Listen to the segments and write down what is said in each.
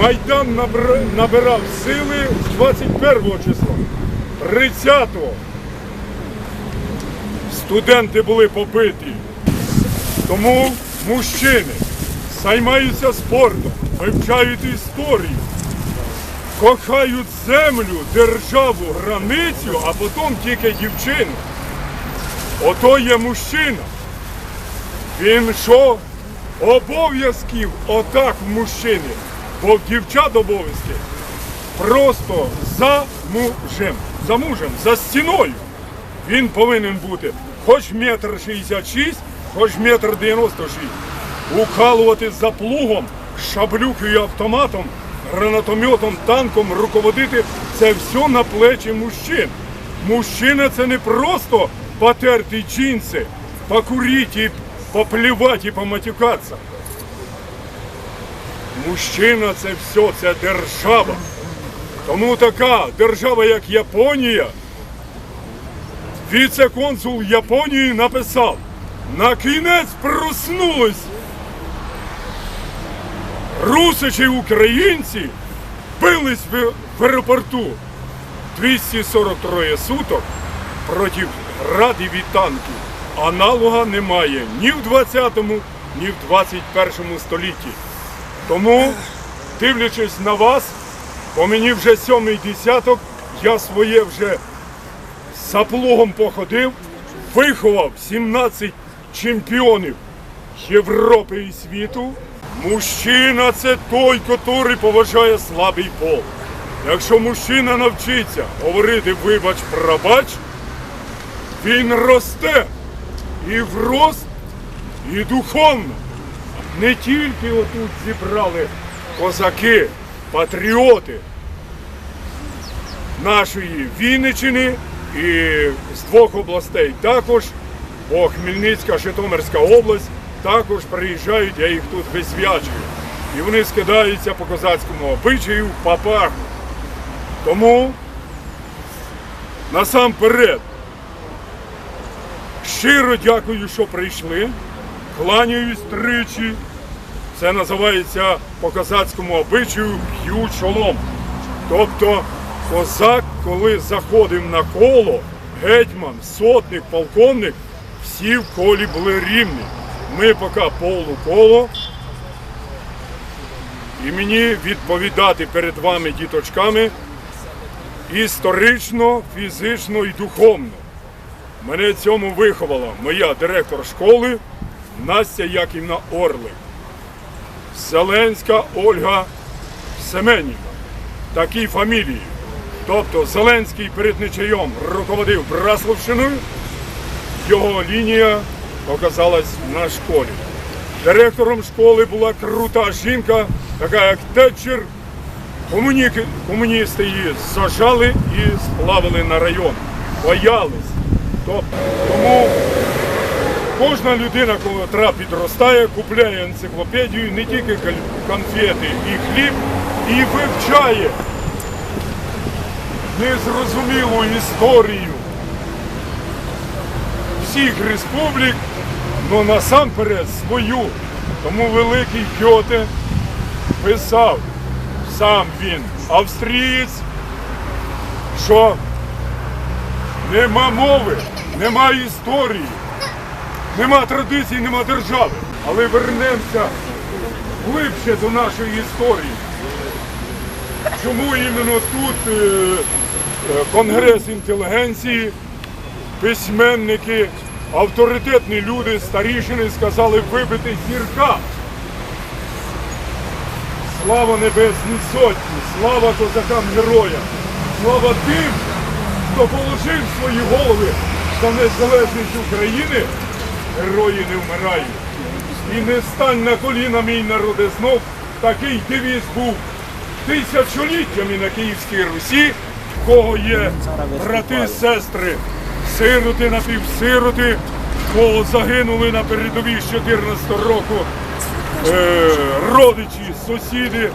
Майдан набирав сили 21 числа. 30-го студенти були побиті. Тому мужчини займаються спортом, вивчають історію, кохають землю, державу, границю, а потім тільки дівчину. Ото є мужчина. Він що? Обов'язків отак в мужчини. Бо дівчат обов'язки просто за мужем. За мужем, за стіною. Він повинен бути хоч метр шістдесят шість, хоч метр дев'яносто шість. Укалувати за плугом, шаблюкою автоматом, гранатометом, танком, руководити це все на плечі мужчин. Мужчина це не просто потерти джинси, покурити, поплівати і поматюкатися. Мужчина це все, це держава. Тому така держава, як Японія, віце-консул Японії написав, на кінець проснулись русичі українці бились в, аеропорту 243 суток проти ради від танків. Аналога немає ні в 20-му, ні в 21 столітті. Тому, дивлячись на вас, бо мені вже сьомий десяток, я своє вже за плугом походив, виховав 17 чемпіонів Європи і світу. Мужчина це той, який поважає слабий пол. Якщо мужчина навчиться говорити вибач, пробач, він росте і в рост, і духовно. Не тільки отут зібрали козаки, патріоти нашої Вінничини і з двох областей також, бо Хмельницька, Житомирська область також приїжджають, я їх тут висвячую. І вони скидаються по козацькому обичаю в папаху. Тому насамперед щиро дякую, що прийшли. Кланяюсь тричі. Це називається по козацькому обичаю б'ю чолом. Тобто козак, коли заходив на коло, гетьман, сотник, полковник, всі в колі були рівні. Ми поки полуколо. І мені відповідати перед вами, діточками, історично, фізично і духовно. Мене цьому виховала моя директор школи Настя Яківна Орлик. Зеленська Ольга Семенівна. Такій фамілії. Тобто Зеленський перед Нечаєм руководив Браславщиною, його лінія оказалась на школі. Директором школи була крута жінка, така як Тетчер. Комуніки- комуністи її зажали і сплавили на район. Боялись. Тобто, тому Кожна людина, яка підростає, купляє енциклопедію, не тільки конфети і хліб, і вивчає незрозумілу історію всіх республік, але насамперед свою. Тому великий Гьоте писав сам він, австрієць, що нема мови, нема історії. Нема традицій, нема держави. Але вернемося глибше до нашої історії. Чому іменно тут е, е, конгрес інтелігенції, письменники, авторитетні люди, старішини сказали вибити зірка. Слава Небесній Сотні, слава козакам героям, слава тим, хто положив свої голови за незалежність України, герої не вмирають. І не стань на коліна, мій народе знов, такий девіз був тисячоліттями на Київській Русі, в кого є брати, сестри, сироти, напівсироти, кого загинули на передовій з 14 року е, родичі, сусіди,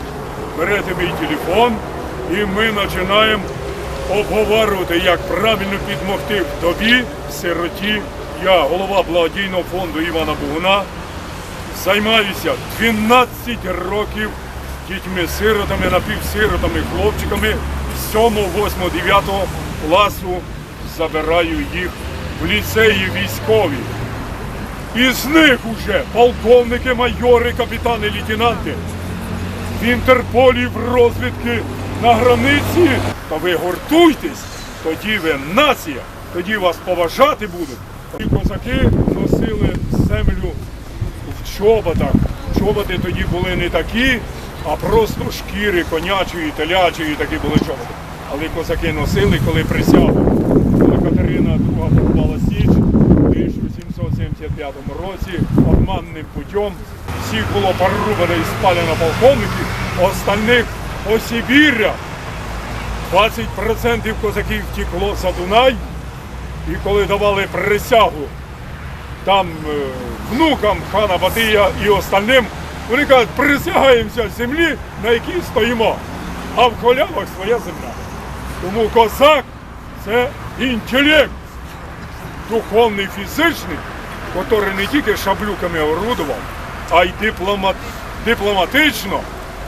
берете мій телефон і ми починаємо обговорювати, як правильно підмогти вдові, сироті я голова благодійного фонду Івана Бугуна. Займаюся 12 років дітьми-сиротами, напівсиротами, хлопчиками 7, 8, 9 класу забираю їх в ліцеї військові. Із них уже полковники, майори, капітани, лейтенанти в Інтерполі, в розвідки на границі. Та ви гуртуйтесь, тоді ви нація, тоді вас поважати будуть. І козаки носили землю в чоботах. Чоботи тоді були не такі, а просто шкіри конячої, телячої, такі були чоботи. Але козаки носили, коли присягу. Коли Катерина II попала Січ у 1775 році обманним путем. Всіх було порубано і спалено полковників, остальних по Сибіря. 20% козаків втекло за Дунай. І коли давали присягу там е, внукам хана Батия і остальним, вони кажуть, присягаємося землі, на якій стоїмо, а в холявах своя земля. Тому козак це інтелект, духовний, фізичний, який не тільки шаблюками орудував, а й дипломат, дипломатично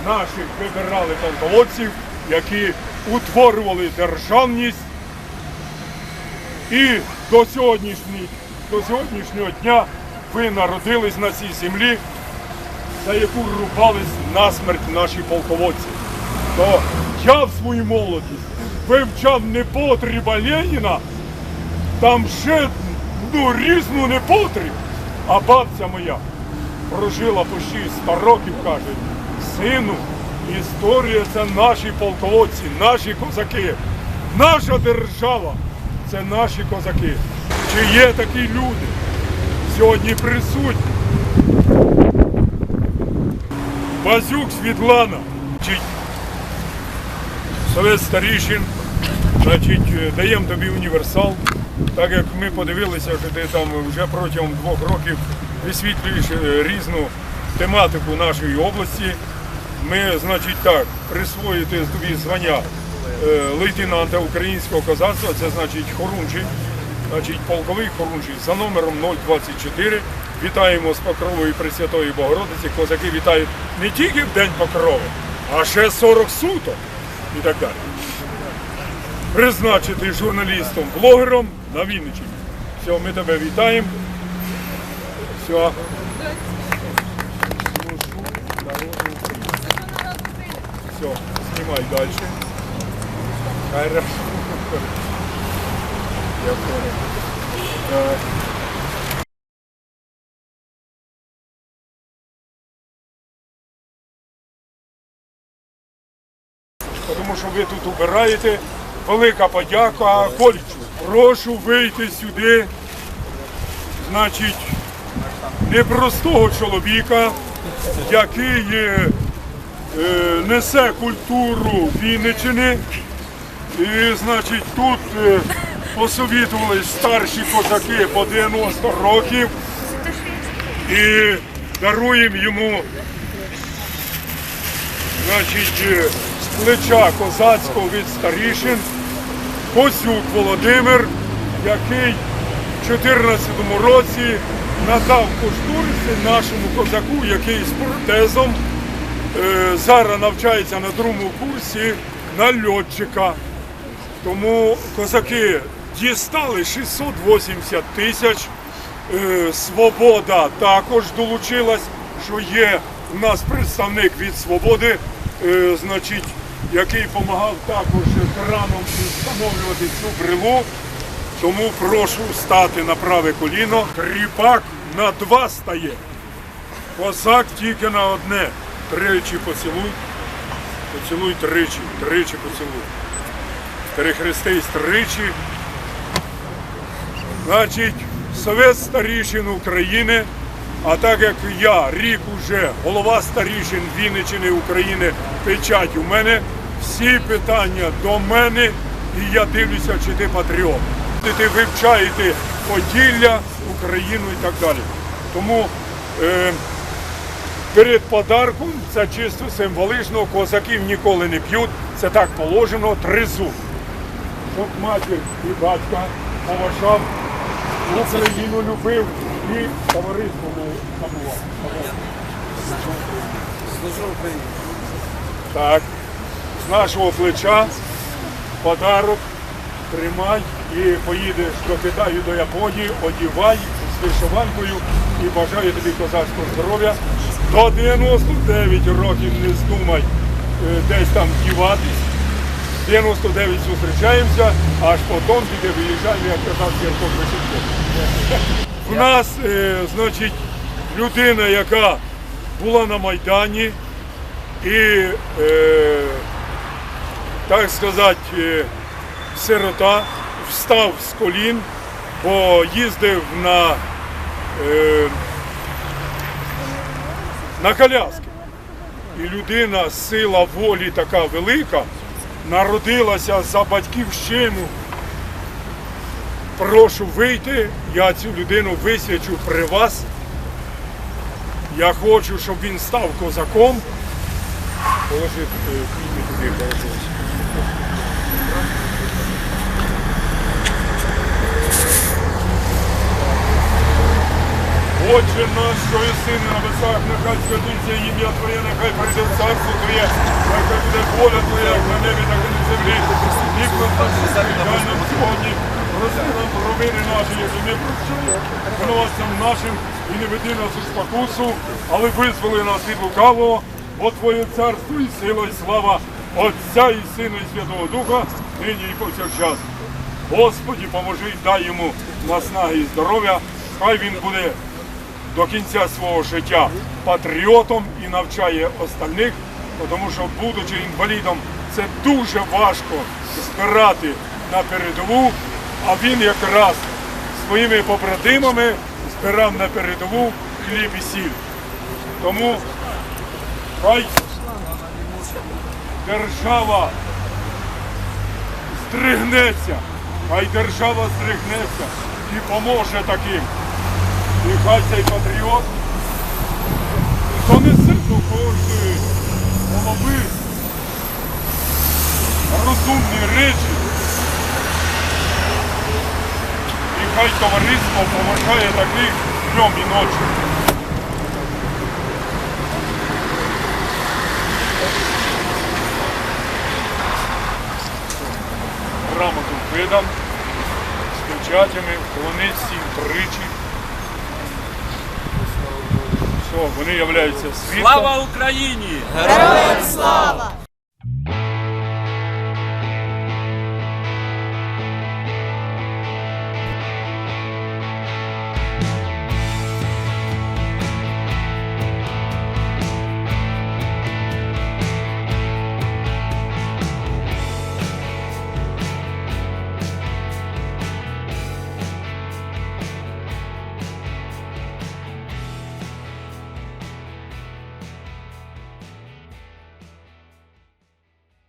наших вибирали полководців, які утворювали державність і до сьогоднішнього, до сьогоднішнього дня ви народились на цій землі, за яку рубались насмерть наші полководці. То я в свою молодість вивчав непотріба Леніна, там ще ну, різну непотріб. А бабця моя прожила почти 100 років, каже, сину, історія це наші полководці, наші козаки, наша держава це наші козаки. Чи є такі люди сьогодні присутні? Базюк Світлана, чи Совет Старішин, значить, е, даємо тобі універсал. Так як ми подивилися, що ти там вже протягом двох років висвітлюєш е, різну тематику нашої області. Ми, значить, так, присвоїти тобі звання лейтенанта українського козацтва, це значить хорунжий, значить полковий хорунжий за номером 024. Вітаємо з Покрової Пресвятої Богородиці. Козаки вітають не тільки в День Покрови, а ще 40 суток і так далі. Призначити журналістом, блогером на Вінниччині. Все, ми тебе вітаємо. Все. Все, снимай дальше. Хорошо. Я понял. Так. Тому що ви тут убираєте. Велика подяка коледжу. Прошу вийти сюди. Значить, непростого чоловіка, який е, е, несе культуру Вінничини. І, значить, тут е, посовітувались старші козаки по 90 років і даруємо йому значить, е, з плеча козацького від старішин Косюк Володимир, який в 2014 році надав кошториси нашому козаку, який з протезом е, зараз навчається на другому курсі на льотчика. Тому козаки дістали 680 тисяч. Е, Свобода також долучилась, що є у нас представник від свободи, е, значить, який допомагав також краном встановлювати цю брелу. Тому прошу стати на праве коліно. Кріпак на два стає. Козак тільки на одне. Тричі поцілуй. Поцілуй тричі. Тричі поцілуй. Перехрестись тричі. Значить, Совет старішин України, а так як я рік уже голова старішин Вінничини України, печать у мене, всі питання до мене, і я дивлюся, чи ти патріот. Ти вивчаєте Поділля, Україну і так далі. Тому е, перед подарком це чисто символічно, козаків ніколи не п'ють, це так положено, тризуб. Щоб матір і батька поважав Україну любив і товариство Україні. Так. З нашого плеча подарок тримай і поїдеш до Китаю, до Японії, одівай з вишиванкою і бажаю тобі козацького здоров'я. До 99 років не здумай е, десь там діватись. 99 зустрічаємося, аж потім тільки виїжджаємо, як казав Сірко Вишенко. В нас, е, значить, людина, яка була на Майдані і, е, так сказати, е, сирота встав з колін, бо їздив на, на коляски. І людина, сила волі така велика, народилася за батьківщину. Прошу вийти, я цю людину висвячу при вас. Я хочу, щоб він став козаком. Положи е, книги туди, положи. Отче наш, що єси на небесах, нехай святиться ім'я Твоє, нехай прийде царство Твоє, нехай буде воля Твоя, на небі, так і на землі. Нам насущний нам сьогодні, прости нам провини наші, як і ми прощаємо винуватцям нашим, і не веди нас у спокусу, але визволи нас від лукавого, бо Твоє царство і сила, і слава Отця і Сина, і Святого Духа, нині і повсякчас. Господі, поможи, дай йому наснаги і здоров'я, хай він буде до кінця свого життя патріотом і навчає остальних, тому що, будучи інвалідом, це дуже важко збирати на передову, а він якраз своїми побратимами збирав на передову хліб і сіль. Тому хай держава здригнеться, хай держава здригнеться і поможе таким. І хай цей патріот донесе до кожної голови розумні речі. І хай товариство поважає таких днем і ночі. Грамоту видам з печатями, вони всім тричі. Все, вони являються світлом. Слава Україні! Героям слава!